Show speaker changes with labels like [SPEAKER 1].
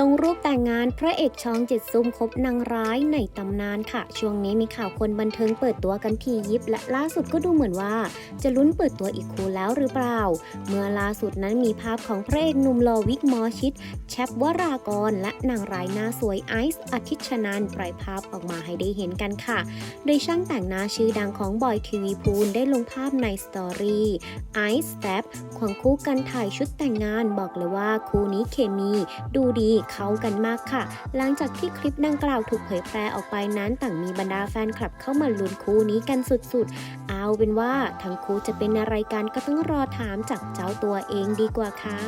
[SPEAKER 1] ลงรูปแต่งงานพระเอกช่องเจ็ดซุ่มคบนางร้ายในตำนานค่ะ ช่วงนี้มีข่าวคนบันเทิงเปิดตัวกันทียิบ และล่าสุดก็ดูเหมือนว่า จะลุ้นเปิดตัวอีกคู่แล้วหรือเปล่า เมื่อล่าสุดนั้นมีภาพของพระเอกหนุ่มลอวิกมอชิดแชปวรากร และนางร้ายหน้าสวยไอซ์อาทิชนันปล่อยภาพออกมาให้ได้เห็นกันค่ะ โดยช่างแต่งหน้าชื่อดังของบอยทีวีพูลได้ลงภาพในสตอรี่ไอซ์สเตปควงคู่กันถ่ายชุดแต่งงานบอกเลยว่าคู่นี้เคมีดูดีเขากันมากค่ะ หลังจากที่คลิปดังกล่าวถูกเผยแพร่ออกไปนั้นต่างมีบรรดาแฟนคลับเข้ามาลุ้นคู่นี้กันสุดๆ เอาเป็นว่าทั้งคู่จะเป็นอะไรกันก็ต้องรอถามจากเจ้าตัวเองดีกว่าค่ะ